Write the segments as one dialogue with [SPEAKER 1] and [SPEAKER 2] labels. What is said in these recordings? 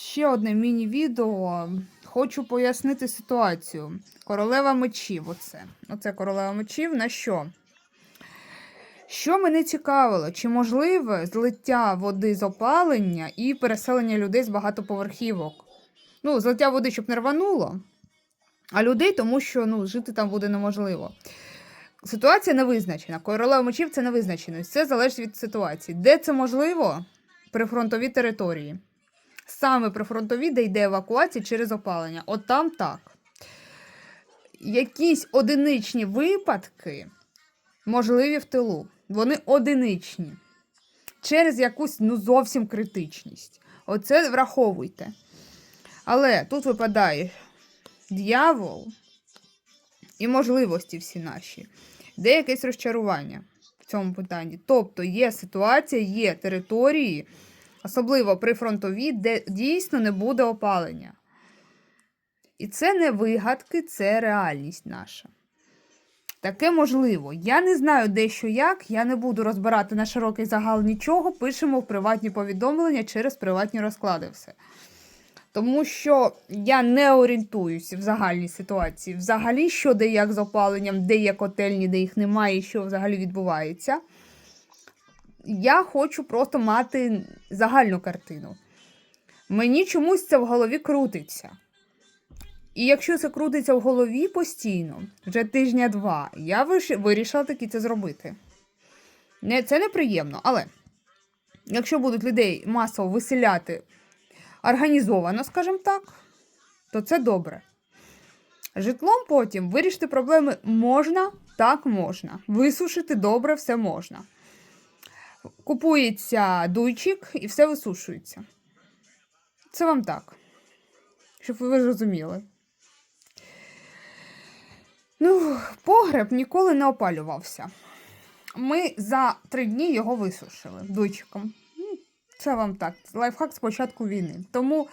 [SPEAKER 1] Ще одне міні-відео. Хочу пояснити ситуацію. Королева мечів. Оце. Оце королева мечів. На що? Що мене цікавило, чи можливе злиття води з опалення і переселення людей з багатоповерхівок? Ну, злиття води, щоб не рвануло, а людей, тому що ну, жити там буде неможливо. Ситуація не визначена. Королева мечів це не визначеність. Це залежить від ситуації. Де це можливо? Прифронтові території. Саме прифронтові, де йде евакуація через опалення. От там так. Якісь одиничні випадки можливі в тилу. Вони одиничні. Через якусь ну, зовсім критичність. Оце враховуйте. Але тут випадає дьявол і можливості всі наші. Де якесь розчарування в цьому питанні. Тобто є ситуація, є території, особливо прифронтові, де дійсно не буде опалення. І це не вигадки, це реальність наша. Таке можливо. Я не знаю де що як, я не буду розбирати на широкий загал нічого, пишемо в приватні повідомлення через приватні розклади все. Тому що я не орієнтуюся в загальній ситуації. Взагалі, що де як з опаленням, де є котельні, де їх немає, і що взагалі відбувається. Я хочу просто мати загальну картину. Мені чомусь це в голові крутиться. І якщо це крутиться в голові постійно, вже тижня-два, я вирішила таки це зробити. Не, це неприємно, але якщо будуть людей масово виселяти організовано, скажімо так, то це добре. Житлом потім вирішити проблеми можна, так можна. Висушити добре все можна. Купується дуйчик і все висушується. Це вам так. Щоб ви зрозуміли. Ну, погреб ніколи не опалювався. Ми за три дні його висушили дуйчиком. Ну, Це вам так. Лайфхак з початку війни. Тому,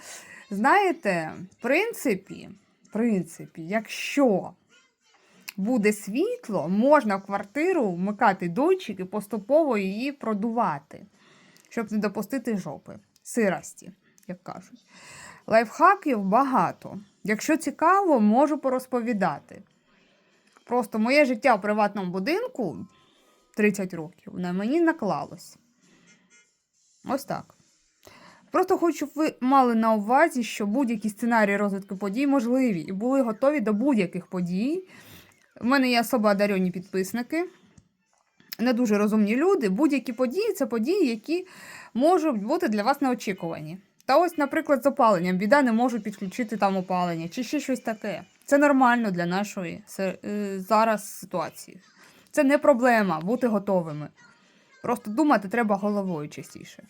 [SPEAKER 1] знаєте, в принципі, в принципі, якщо буде світло, можна в квартиру вмикати дойчик і поступово її продувати, щоб не допустити жопи, сирості, як кажуть. Лайфхаків багато. Якщо цікаво, можу порозповідати. Просто моє життя в приватному будинку 30 років на мені наклалось. Ось так. Просто хочу, щоб ви мали на увазі, що будь-які сценарії розвитку подій можливі і були готові до будь-яких подій. У мене є особо одарені підписники, не дуже розумні люди. Будь-які події це події, які можуть бути для вас неочікувані. Та ось, наприклад, з опаленням. Біда не можуть підключити там опалення чи ще щось таке. Це нормально для нашої е, зараз ситуації. Це не проблема бути готовими. Просто думати треба головою частіше.